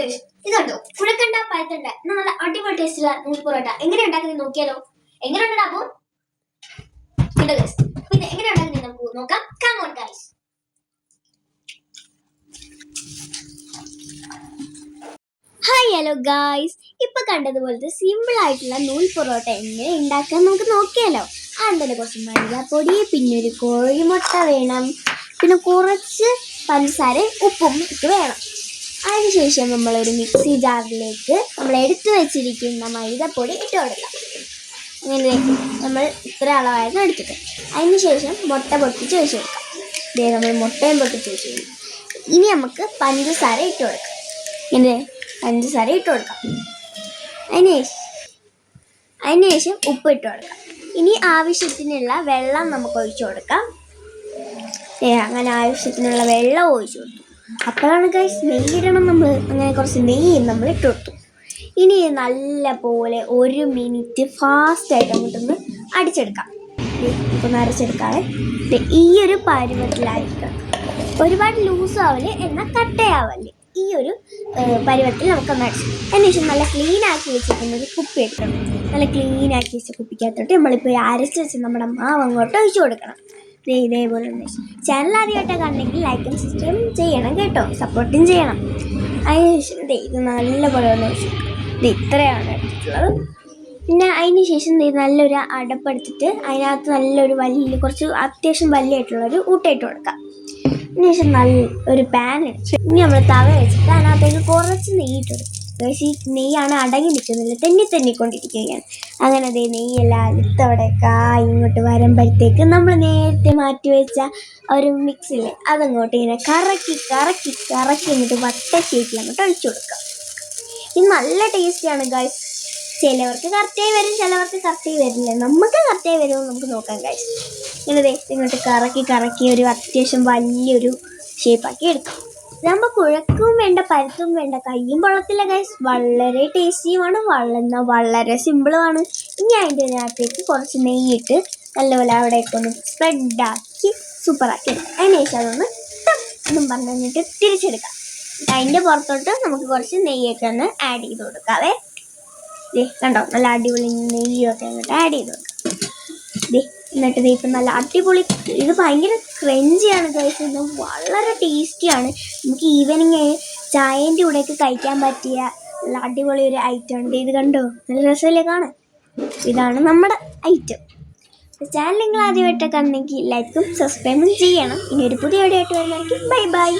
Guys ഇതുണ്ടോ കുഴക്കണ്ട പഴത്തണ്ട നല്ല അടിപൊളി ടേസ്റ്റുള്ള നൂൽ പൊറോട്ട. എങ്ങനെ ഉണ്ടാക്കുന്നത് നോക്കിയാലോ? എങ്ങനെ ഉണ്ടാ അപ്പോൾ പിന്നെ എങ്ങനെ ഉണ്ടാക്കുന്നത് നമുക്ക് നോക്കാം. Come on guys hi hello guys ഇപ്പൊ കണ്ടതുപോലത്തെ സിമ്പിൾ ആയിട്ടുള്ള നൂൽ പൊറോട്ട എങ്ങനെ ഉണ്ടാക്കാൻ നമുക്ക് നോക്കിയാലോ? അതിന്റെ കുറച്ച് പൊടി പിന്നെ ഒരു കോഴിമുട്ട വേണം. പിന്നെ കുറച്ച് പഞ്ചസാരയും ഉപ്പും വേണം. അതിനുശേഷം നമ്മളൊരു മിക്സി ജാറിലേക്ക് നമ്മൾ എടുത്തു വെച്ചിരിക്കുന്ന മൈദപ്പൊടി ഇട്ട് കൊടുക്കാം അങ്ങനെ നമ്മൾ ഇത്ര അളവായിരുന്നു എടുത്തിട്ട് അതിനുശേഷം മുട്ട പൊട്ടിച്ച് വെച്ച് കൊടുക്കാം. ഇതേ നമ്മൾ മുട്ടയും പൊട്ടിച്ച് വെച്ച് കൊടുക്കും ഇനി നമുക്ക് പഞ്ചസാര ഇട്ട് കൊടുക്കാം. ഇങ്ങനെ പഞ്ചസാര ഇട്ട് കൊടുക്കാം. അതിന് ശേഷം അതിന് ശേഷം ഉപ്പ് ഇട്ട് കൊടുക്കാം. ഇനി ആവശ്യത്തിനുള്ള വെള്ളം നമുക്ക് ഒഴിച്ചു കൊടുക്കാം. അങ്ങനെ ആവശ്യത്തിനുള്ള വെള്ളം ഒഴിച്ചു കൊടുത്തു. അപ്പോഴാണ് ഗൈസ് നെയ്യിടണം നമ്മൾ അങ്ങനെ കുറച്ച് നെയ്യ് നമ്മൾ ഇട്ട് കൊടുത്തു. ഇനി നല്ല പോലെ ഒരു മിനിറ്റ് ഫാസ്റ്റായിട്ട് അങ്ങോട്ടൊന്ന് അടിച്ചെടുക്കാം. ഇപ്പം അരച്ചെടുക്കാതെ ഈ ഒരു പരുവത്തിലായിരിക്കണം ഒരുപാട് ലൂസ് ആവൽ എന്നാൽ കട്ടയാവൽ. ഈ ഒരു പരുവത്തിൽ നമുക്ക് അടിച്ചു. അതിനുശേഷം നല്ല ക്ലീൻ ആക്കി ഒരു കുപ്പി എടുക്കണം. നല്ല ക്ലീൻ ആക്കി വെച്ച കുപ്പിക്കകത്തോട്ട് നമ്മളിപ്പോൾ അരച്ച് വെച്ച് നമ്മുടെ മാവ് അങ്ങോട്ട് ഒഴിച്ചു കൊടുക്കണം. ഇതേപോലെ ചാനൽ ആദ്യമായിട്ട് കണ്ടെങ്കിൽ ലൈക്കും സബ്സ്ക്രൈബും ചെയ്യണം കേട്ടോ. സപ്പോർട്ടും ചെയ്യണം. അതിനുശേഷം ഇത് നല്ലപോലെ ഒന്ന് ഇത് ഇത്രയാണ് എടുത്തിട്ടുള്ളത്. പിന്നെ അതിന് ശേഷം നല്ലൊരു അടപ്പെടുത്തിട്ട് അതിനകത്ത് നല്ലൊരു വലിയ കുറച്ച് അത്യാവശ്യം വലിയായിട്ടുള്ളൊരു ഊട്ടയിട്ട് കൊടുക്കാം. അതിനുശേഷം നല്ല ഒരു പാൻ ഇനി നമ്മൾ തവ വെച്ചിട്ട് അതിനകത്തേക്ക് കുറച്ച് നെയ്യ് ഇട്ട് കൊടുക്കും. ഈ നെയ്യാണ് അടങ്ങി നിൽക്കുന്നില്ല തെന്നി തെന്നിക്കൊണ്ടിരിക്കുകയാണ്. അങ്ങനെ അതേ നെയ്യെല്ലാം കായ് ഇങ്ങോട്ട് വരുമ്പോഴത്തേക്ക് നമ്മൾ നേരത്തെ മാറ്റി വെച്ച ഒരു മിക്സില്ലേ അതങ്ങോട്ട് ഇങ്ങനെ കറക്കി കറക്കി കറക്കി എന്നിട്ട് വട്ട ഷേപ്പിൽ അങ്ങോട്ട് ഒഴിച്ചു കൊടുക്കാം ഇത് നല്ല ടേസ്റ്റിയാണ് ഗൈസ് ചിലവർക്ക് കറക്റ്റായി വരും ചിലവർക്ക് കറക്റ്റായി വരില്ല. നമുക്ക് കറക്റ്റായി വരുമോ നമുക്ക് നോക്കാം ഗൈസ് ഇങ്ങനെ ഇങ്ങോട്ട് കറക്കി കറക്കി ഒരു അത്യാവശ്യം വലിയൊരു ഷേപ്പാക്കി എടുക്കാം. ഇതാകുമ്പോൾ കുഴക്കും വേണ്ട പരുത്തും വേണ്ട. കയ്യും പൊള്ളത്തില്ല ഗൈസ് വളരെ ടേസ്റ്റിയുമാണ് വളർന്ന വളരെ സിമ്പിളുമാണ് ഇനി അതിന്റെ അകത്തേക്ക് കുറച്ച് നെയ്യിട്ട് നല്ലപോലെ അവിടേക്ക് ഒന്ന് സ്പ്രെഡാക്കി സൂപ്പറാക്കി അതിന് ശേഷം അതൊന്ന് ടം എന്നും പറഞ്ഞു കഴിഞ്ഞിട്ട് തിരിച്ചെടുക്കാം അതിന്റെ പുറത്തോട്ട് നമുക്ക് കുറച്ച് നെയ്യൊക്കെ ഒന്ന് ആഡ് ചെയ്ത് കൊടുക്കാവേ. ദേ കണ്ടോ? നല്ല അടിപൊളി നെയ്യൊക്കെ ആഡ് ചെയ്ത് കൊടുക്കാം. ദേ എന്നിട്ട് ഇപ്പം നല്ല അടിപൊളി ഇത് ഭയങ്കര ക്രഞ്ചിയാണ് കഴിച്ചത് വളരെ ടേസ്റ്റിയാണ് നമുക്ക് ഈവനിങ് ചായന്റെ കൂടെയൊക്കെ കഴിക്കാൻ പറ്റിയ നല്ല അടിപൊളി ഒരു ഐറ്റം ഉണ്ട്. ഇത് കണ്ടോ? നല്ല രസമല്ലേ കാണാൻ? ഇതാണ് നമ്മുടെ ഐറ്റം ചാനൽ നിങ്ങൾ ആദ്യമായിട്ടൊക്കെ കണ്ടെങ്കിൽ ലൈക്കും സബ്സ്ക്രൈബും ചെയ്യണം. ഇനി ഒരു പുതിയ വീഡിയോ ആയിട്ട് വരുന്നതായിരിക്കും. Bye bye